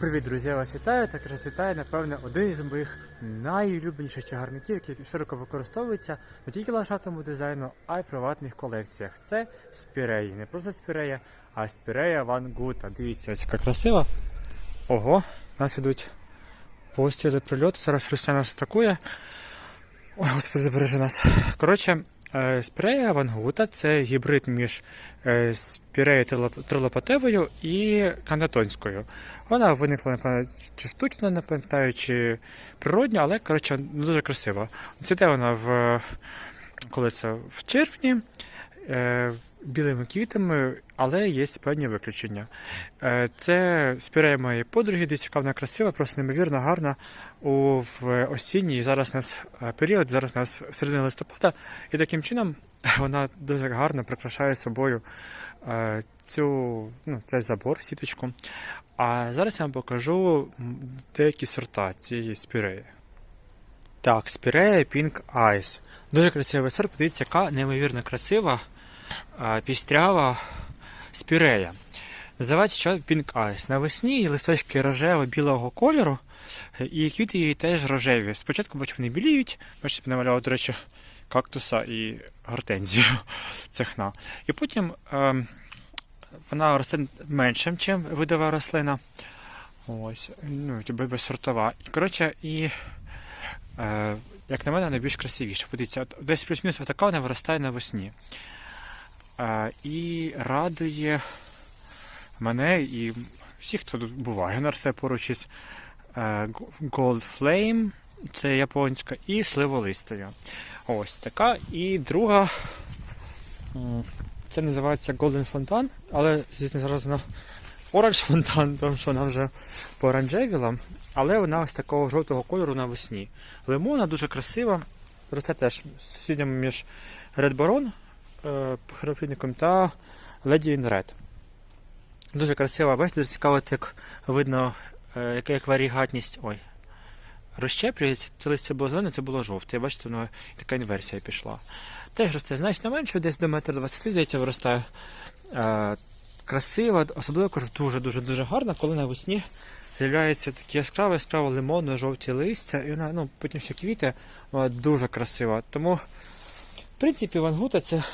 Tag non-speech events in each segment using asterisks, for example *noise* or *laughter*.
Привіт, друзі! Вас вітаю. Так раз вітаю, напевне, один із моїх найулюбленіших чагарників, який широко використовується не тільки ландшафтному дизайну, а й приватних колекціях. Це спіреї. Не просто спірея, а спірея Ван Гута. Дивіться, ось яка красива. Ого, у нас ідуть постріли прильоту. Зараз Русня нас атакує. Ой, господи, забережи нас. Коротше, е, спірея Вангута це гібрид між спірею спіреєю трилоп- трилопатевою і канатонською. Вона виникла, напевно, чи штучно, не пам'ятаю, чи природньо, але коротше, дуже красиво. Цвіте вона в коли це в червні. Білими квітами, але є певні виключення. Е, Це спірея моєї подруги, яка вона красива, просто неймовірно гарна у в осінній зараз у нас е, період, зараз у нас середина листопада, і таким чином *laughs* вона дуже гарно прикрашає собою е, цю, ну, цей забор, сіточку. А зараз я вам покажу деякі сорта цієї спіреї. Так, спірея Pink Eyes. Дуже красивий сорт, подивіться, яка неймовірно красива, пістрява спірея. Називається що Pink Eyes. Навесні її листочки рожево-білого кольору, і квіти її теж рожеві. Спочатку бачу, вони біліють, бачите, намалював, до речі, кактуса і гортензію *laughs* цехна. І потім ем, вона росте меншим, ніж видова рослина. Ось, ну, тобто сортова. І, коротше, і Е, як на мене, найбільш красивіше. Подивіться, десь плюс-мінус отака вона виростає навесні. І радує мене і всіх, хто тут буває. На все поруч із Gold Flame, це японська, і сливолистою. Ось така. І друга. Це називається Golden Fontan, але звісно зараз вона Orange Fontan, тому що вона вже пооранжевіла, але вона ось такого жовтого кольору навесні. Лимона дуже красива. Росте теж сусідньому між Red Baron е, та Lady in Red. Дуже красива, бачите, дуже цікаво, як видно, е, яка як варігатність. Ой. Розщеплюється, це листя було зелене, це було жовте. Бачите, воно така інверсія пішла. Теж росте значно менше, десь до 1,20 м, здається, виростає. Е, красива, особливо кажу, дуже-дуже дуже гарна, коли навесні з'являється такі яскраве, яскраво лимонно жовті листя, і вона ну, потім ще квіти, вона дуже красива. Тому, в принципі, вангута це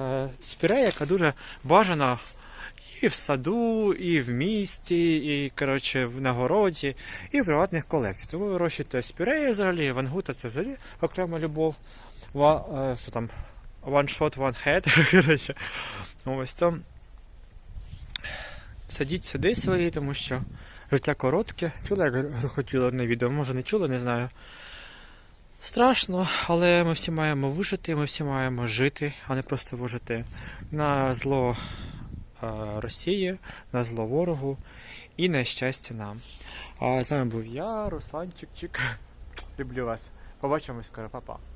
е, спірея, яка дуже бажана і в саду, і в місті, і коротше, в нагороді, і в приватних колекціях. Тому вирощуєте спіреї взагалі, вангута це взагалі окрема любов. Ва, е, що там? One shot, one head. *laughs* коротше. Ось то садіть сади свої, тому що життя коротке. Чули, як хотіли одне відео, може не чули, не знаю. Страшно, але ми всі маємо вижити, ми всі маємо жити, а не просто вижити на зло е, Росії, на зло ворогу і на щастя нам. А з вами був я, Русланчик. Люблю вас. Побачимось скоро, па-па.